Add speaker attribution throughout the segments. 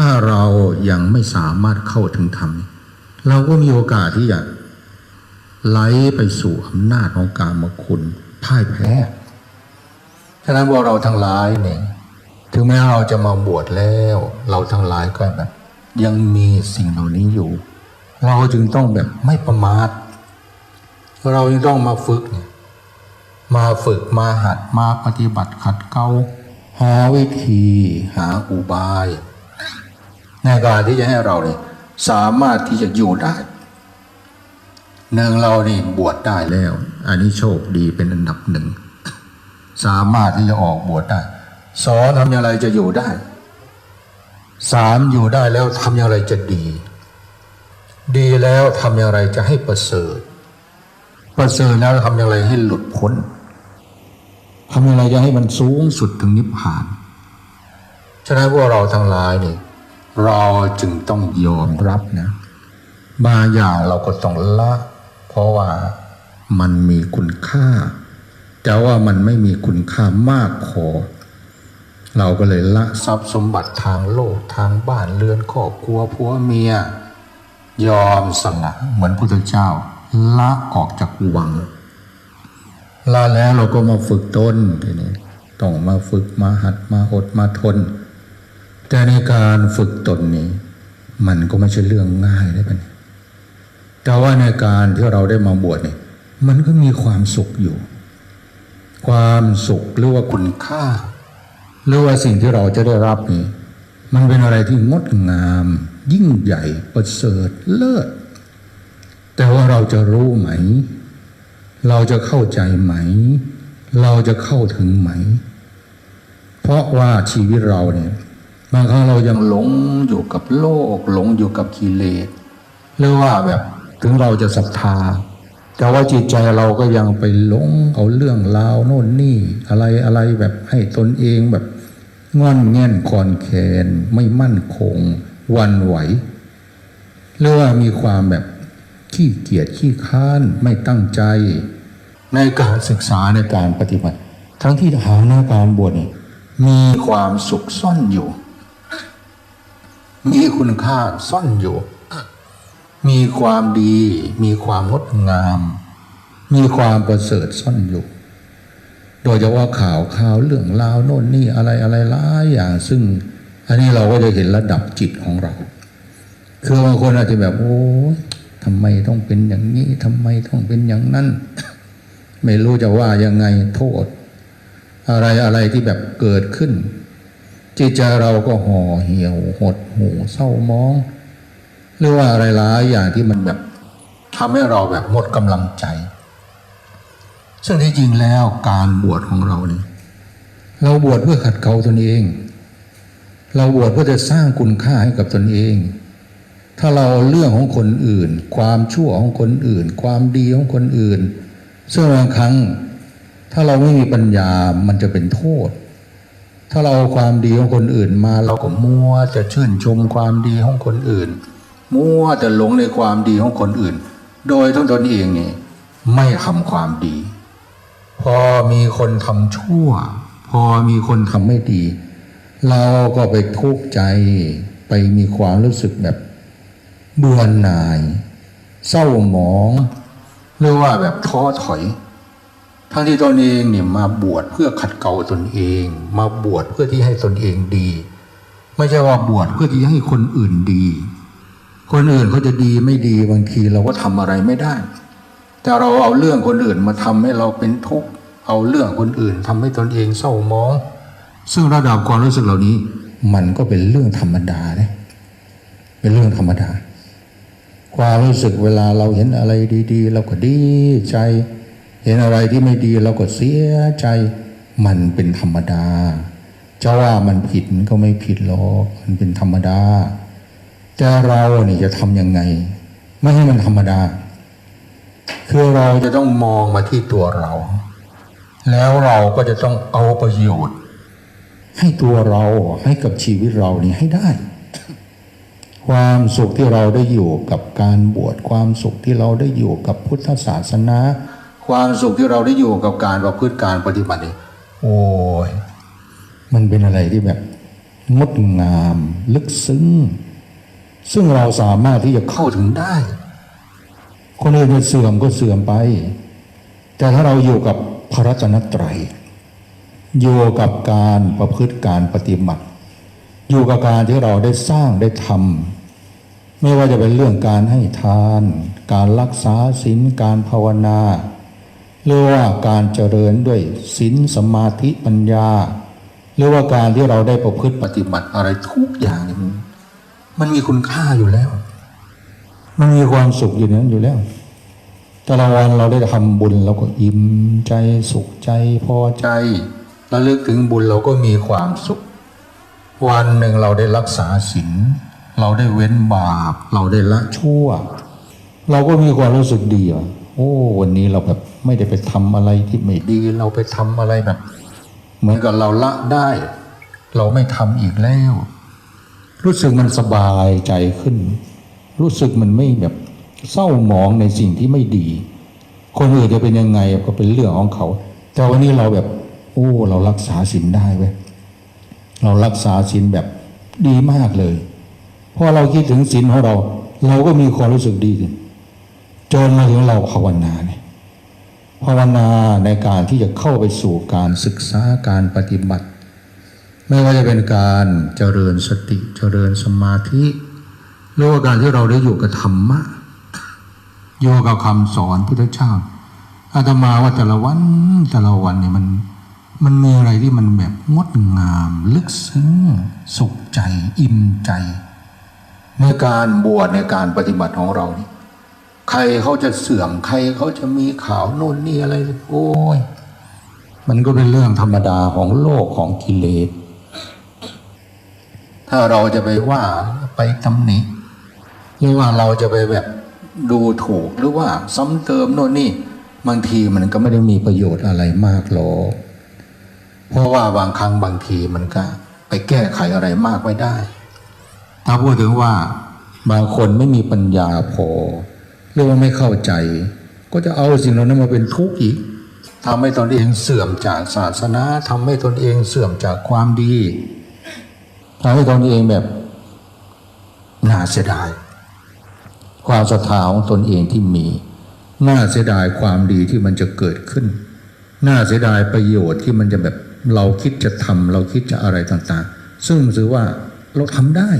Speaker 1: ถ้าเรายังไม่สามารถเข้าถึงธรรม เราก็มีโอกาสที่จะไหลไปสู่อำนาจของกามคุณพ่ายแพ้ ฉะนั้นพวกเราทั้งหลายเนี่ย ถึงแม้เราจะมาบวชแล้ว เราทั้งหลายก็แบบยังมีสิ่งเหล่านี้อยู่ เราจึงต้องแบบไม่ประมาท เราจึงต้องมาฝึกเนี่ยมาฝึกมาหัดมาปฏิบัติขัดเกลาหาวิธีหาอุบาย ในการที่จะให้เราเนี่ยสามารถที่จะอยู่ได้หนึ่งเรานี่บวชได้แล้ว อันนี้โชคดีเป็นอันดับหนึ่ง สามารถที่จะออกบวชได้สองทำอย่างไรจะอยู่ได้สามอยู่ได้แล้วทำอย่างไรจะดี ดีแล้วทำอย่างไรจะให้ประเสริฐ ประเสริฐแล้วทำอย่างไรให้หลุดพ้นทำอย่างไรจะให้มันสูงสุดถึงนิพพาน ฉะนั้นพวกเราทั้งหลายเนี่ย เราจึงต้องยอมรับนะบางอย่างเราก็ต้องละ เพราะว่ามันมีคุณค่า แต่ว่ามันไม่มีคุณค่ามากพอเราก็เลยละทรัพย์สมบัติทางโลกทางบ้านเรือนครอบครัวผัวเมีย ยอมสละเหมือนพุทธเจ้า ละออกจากวังละแล้วเราก็มาฝึกตนทีนี้ต้องมาฝึกมาหัดมาอดมาทน แต่ในการฝึกตนนี้ มันก็ไม่ใช่เรื่องง่ายได้ปะเนี่ยแต่ว่าในการที่เราได้มาบวชเนี่ยมันก็มีความสุขอยู่ ความสุขหรือว่าคุณค่า หรือว่าสิ่งที่เราจะได้รับนี่มันเป็นอะไรที่งดงาม ยิ่งใหญ่ประเสริฐเลิศแต่ว่าเราจะรู้ไหม เราจะเข้าใจไหม เราจะเข้าถึงไหม เพราะว่าชีวิตเราเนี่ย บางครั้งเรายังหลงอยู่กับโลก หลงอยู่กับกิเลสหรือว่าแบบถึงเราจะศรัทธา แต่ว่าจิตใจเราก็ยังไปหลงเอาเรื่องราวโน่นนี่ อะไรอะไรแบบให้ตนเองแบบงอนแง่นคอนแคนไม่มั่นคงหวันไหวหรือว่ามีความแบบขี้เกียจขี้ค้านไม่ตั้งใจ ในการศึกษาในการปฏิบัติ ทั้งที่หาในการบวชนี่มีความสุขซ่อนอยู่ มีคุณค่าซ่อนอยู่ มีความดี มีความงดงาม มีความประเสริฐซ่อนอยู่ โดยเฉพาะข่าวข่าวเรื่องราวโน่นนี่อะไรอะไรหลายอย่าง ซึ่ง อันนี้เราก็จะเห็นระดับจิตของเรา คือบางคนอาจจะแบบโอ้ยทำไมต้องเป็นอย่างนี้ทำไมต้องเป็นอย่างนั้น ไม่รู้จะว่ายังไงโทษ อะไรอะไรที่แบบเกิดขึ้น จิตใจเราก็ห่อเหี่ยวหดหูเศร้ามอง หรือว่าอะไรหลายอย่างที่มันแบบทำให้เราแบบหมดกำลังใจ ซึ่งที่จริงแล้วการบวชของเราเนี่ยเราบวชเพื่อขัดเกลาตนเอง เราบวชเพื่อจะสร้างคุณค่าให้กับตนเอง ถ้าเราเรื่องของคนอื่น ความชั่วของคนอื่น ความดีของคนอื่นซึ่งบางครั้ง ถ้าเราไม่มีปัญญามันจะเป็นโทษ ถ้าเราเอาความดีของคนอื่นมา เราก็มัวจะชื่นชมความดีของคนอื่น มัวจะหลงในความดีของคนอื่น โดยทั้งตนเองนี่ไม่ทำความดี พอมีคนทำชั่ว พอมีคนทำไม่ดี เราก็ไปทุกข์ใจไปมีความรู้สึกแบบเบื่อหน่าย เศร้าหมองหรือว่าแบบท้อถอย ทั้งที่ตนเองเนี่ยมาบวชเพื่อขัดเกลาตนเอง มาบวชเพื่อที่ให้ตนเองดี ไม่ใช่ว่าบวชเพื่อที่ให้คนอื่นดี คนอื่นเขาจะดีไม่ดีบางทีเราก็ทำอะไรไม่ได้ แต่เราเอาเรื่องคนอื่นมาทำให้เราเป็นทุกข์เอาเรื่องคนอื่นทำให้ตนเองเศร้ามอง ซึ่งระดับความรู้สึกเหล่านี้ มันก็เป็นเรื่องธรรมดาเนะเป็นเรื่องธรรมดา ความรู้สึกเวลาเราเห็นอะไรดี ๆ เราก็ดีใจ เห็นอะไรที่ไม่ดีเราก็เสียใจมันเป็นธรรมดาจะว่ามันผิดก็ไม่ผิดหรอกมันเป็นธรรมดา แต่เราเนี่ยจะทำยังไง ไม่ให้มันธรรมดา คือเราจะต้องมองมาที่ตัวเรา แล้วเราก็จะต้องเอาประโยชน์ ให้ตัวเราให้กับชีวิตเรานี่ให้ได้ ความสุขที่เราได้อยู่กับการบวชความสุขที่เราได้อยู่กับพุทธศาสนา ความสุขที่เราได้อยู่กับการประพฤติการปฏิบัตินี่โอ้ยมันเป็นอะไรที่แบบงดงาม ลึกซึ้ง ซึ่งเราสามารถที่จะเข้าถึงได้ คนอื่นจะเสื่อมก็เสื่อมไป แต่ถ้าเราอยู่กับพระรัตนตรัยอยู่กับการประพฤติการปฏิบัติ อยู่กับการที่เราได้สร้างได้ทำไม่ว่าจะเป็นเรื่องการให้ทาน การรักษาศีลการภาวนา หรือว่าการเจริญด้วยศีลสมาธิปัญญาหรือว่าการที่เราได้ประพฤติปฏิบัติอะไรทุกอย่างนี่มันมีคุณค่าอยู่แล้ว มันมีความสุขอยู่ในนั้นอยู่แล้วแต่ละวันเราได้ทำบุญเราก็อิ่มใจสุขใจพอใจระลึกถึงบุญเราก็มีความสุข วันหนึ่งเราได้รักษาศีลเราได้เว้นบาป เราได้ละชั่ว เราก็มีความรู้สึกดีอะ โอ้วันนี้เราแบบไม่ได้ไปทำอะไรที่ไม่ดีเราไปทำอะไรแบบ เหมือนกับเราละได้ เราไม่ทำอีกแล้ว รู้สึกมันสบายใจขึ้น รู้สึกมันไม่แบบเศร้าหมองในสิ่งที่ไม่ดี คนอื่นจะเป็นยังไงก็เป็นเรื่องของเขา แต่วันนี้เราแบบ โอ้ เรารักษาศีลได้เว้ยเรารักษาศีลแบบดีมากเลยพอเราคิดถึงศีลของเรา เราก็มีความรู้สึกดีขึ้น จนมาถึงเราภาวนาเนี่ยภาวนาในการที่จะเข้าไปสู่การศึกษาการปฏิบัติ ไม่ว่าจะเป็นการเจริญสติเจริญสมาธิหรือว่าการที่เราได้อยู่กับธรรมะอยู่กับคำสอนพุทธเจ้าอาตมาว่าแต่ละวันแต่ละวันเนี่ยมันมันมีอะไรที่มันแบบงดงาม ลึกซึ้งสุขใจ อิ่มใจ ในการบวชในการปฏิบัติของเรานี่ ใครเขาจะเสื่อมใครเขาจะมีข่าวโน่นนี่อะไร โอ้ย มันก็เป็นเรื่องธรรมดาของโลกของกิเลส ถ้าเราจะไปว่าไปตำหนิหรือว่าเราจะไปแบบดูถูกหรือว่าซ้ำเติมโน่นนี่ บางทีมันก็ไม่ได้มีประโยชน์อะไรมากหรอกเพราะว่าบางครั้งบางทีมันก็ ไปแก้ไขอะไรมากไม่ได้ ถ้าพูดถึงว่าบางคนไม่มีปัญญาพอ หรือว่าไม่เข้าใจ ก็จะเอาสิ่งเหล่านั้นมาเป็นทุกข์อีกทำให้ตนเองเสื่อมจากศาสนาทำให้ตนเองเสื่อมจากความดีทำให้ตนเองแบบน่าเสียดาย ความศรัทธาของตนเองที่มีน่าเสียดายความดีที่มันจะเกิดขึ้น น่าเสียดายประโยชน์ที่มันจะแบบเราคิดจะทำเราคิดจะอะไรต่างๆ ซึ่งถือว่าเราทำได้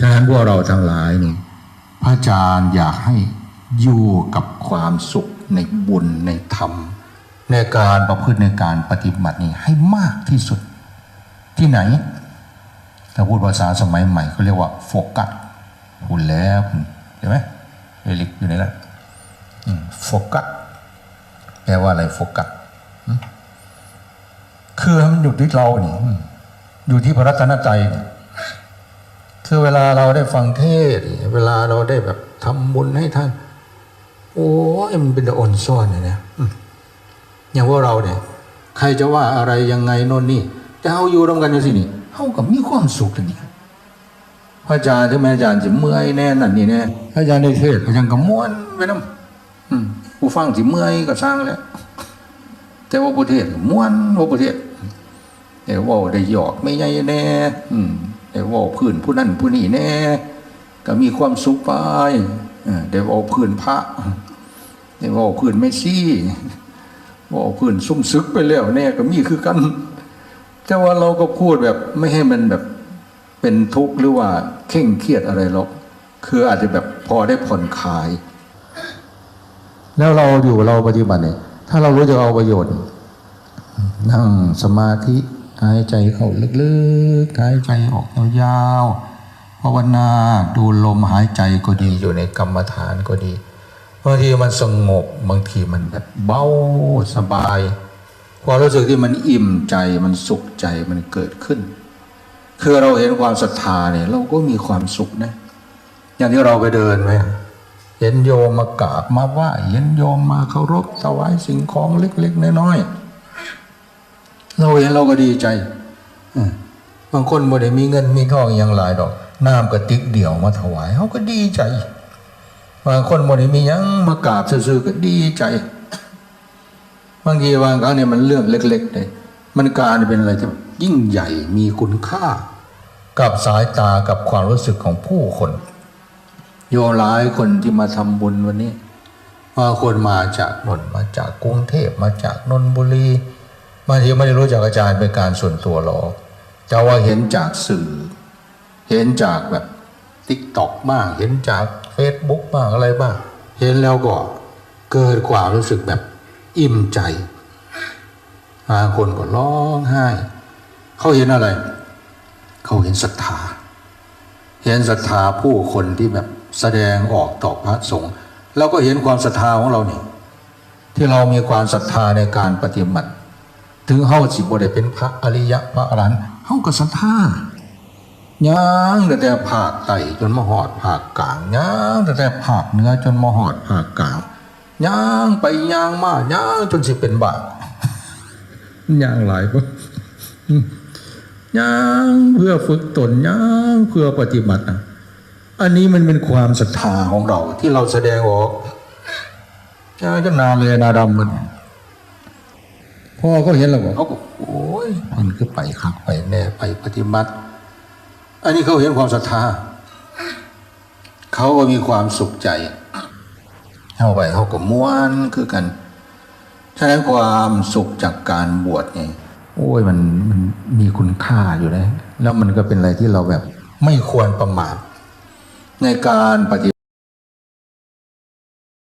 Speaker 1: ฉะนั้นพวกเราทั้งหลายนี่ พระอาจารย์อยากให้อยู่กับความสุขในบุญในธรรม ในการประพฤติในการปฏิบัตินี่ให้มากที่สุดที่ไหน ถ้าพูดภาษาสมัยใหม่เขาเรียกว่าโฟกัสพูดแล้วเห็นไหมเอลิกอยู่ไหนล่ะโฟกัสแปลว่าอะไรโฟกัสคือมันอยู่ที่เรานี่อืมอยู่ที่พระรัตนตรัยนี่ คือเวลาเราได้ฟังเทศ เวลาเราได้แบบทำบุญให้ท่าน โอ้ยมันเป็นอ่อนซ่อนเลยนะอืมอย่างพวกเราเนี่ย ใครจะว่าอะไรยังไงโน่นนี่แต่เอาอยู่ร่วมกันอยู่สินี่เขากับมีความสุขเลยนี่พระอาจารย์ถึงแม้อาจารย์จะเมื่อยแน่นั่นนี่แน่พระอาจารย์ได้เทศอาจารย์ก็ม้วนไปน้ำอืมผู้ฟังสิเมื่อยก็สร้างแล้วแต่ว่าประเทศม้วนว่าประเทศแต่ว่าได้หยอกไม่ใหญ่แน่ อืม แต่ว่าพื้นผู้นั่นผู้นี่แน่ ก็มีความสุขไปเออได้ว่าพื้นพระได้ว่าพื้นไม่ซี่ว่าพื้นซุ่มซึกไปแล้วแน่ก็มีคือกัน แต่ว่าเราก็พูดแบบไม่ให้มันแบบเป็นทุกข์หรือว่าเคร่งเครียดอะไรหรอกคืออาจจะแบบพอได้ผ่อนคลาย แล้วเราอยู่เราปฏิบัติเนี่ยถ้าเรารู้จะเอาประโยชน์ นั่งสมาธิ หายใจเข้าลึกๆ หายใจออกยาวๆภาวนาดูลมหายใจก็ดีอยู่ในกรรมฐานก็ดีบางทีมันสงบบางทีมันแบบเบาสบายความรู้สึกที่มันอิ่มใจมันสุขใจมันเกิดขึ้น คือเราเห็นความศรัทธาเนี่ย เราก็มีความสุขนะ อย่างที่เราไปเดินไปเห็นโยมมากราบมาไหว้เห็นโยมมาเคารพถวายสิ่งของเล็ก ๆ น้อยๆ เราเห็นเราก็ดีใจบางคนบ่ได้มีเงินมีทองอย่างหลายดอกน้ำกระติกเดี่ยวมาถวายเขาก็ดีใจ บางคนบ่ได้มียังมากราบซื่อๆก็ดีใจ บางทีบางครั้งเนี่ยมันเรื่องเล็กๆเลยมันกลารเป็นอะไรที่ยิ่งใหญ่มีคุณค่า กับสายตากับความรู้สึกของผู้คน โยหลายคนที่มาทำบุญวันนี้บางคนมาจากนนมาจากกรุงเทพมาจากนนทบุรี บางทีไม่ได้รู้จักอาจารย์เป็นการส่วนตัวหรอกแต่ว่าเห็นจากสื่อ เห็นจากแบบติ๊กต็อกบ้างเห็นจากเฟซบุ๊กบ้างอะไรบ้าง เห็นแล้วก็เกิดความรู้สึกแบบอิ่มใจบางคนก็ร้องไห้ เขาเห็นอะไร เขาเห็นศรัทธา เห็นศรัทธาผู้คนที่แบบแสดงออกต่อพระสงฆ์แล้วก็เห็นความศรัทธาของเราเนี่ยที่เรามีความศรัทธาในการปฏิบัติ ถึงเฮาสิบ่ได้เป็นพระอริยะพระอรหันต์เฮาก็ศรัทธาย่างตั้งแต่ภาคใต้จนมาหอดภาคกลางย่างตั้งแต่ภาคเหนือจนมาหอดภาคกลางย่างไปย่างมาย่างจนสิเป็นบาปย่างหลายบ่ย่างเพื่อฝึกตนย่างเพื่อปฏิบัตินะอันนี้มันเป็นความศรัทธาของเราที่เราแสดงออกย่างจนนาเลยนาดำมัน พ่อเขาเห็นแล้วบอกเขาก็โอ้ยมันคือไปคักไปแน่ไปปฏิบัติ อันนี้เขาเห็นความศรัทธาเขาก็มีความสุขใจเข้าไปเขาก็ม้วนคือกันฉะนั้นความสุขจากการบวชเนี่ยโอ้ยมันมันมีคุณค่าอยู่นะแล้วมันก็เป็นอะไรที่เราแบบไม่ควรประมาทในการปฏิ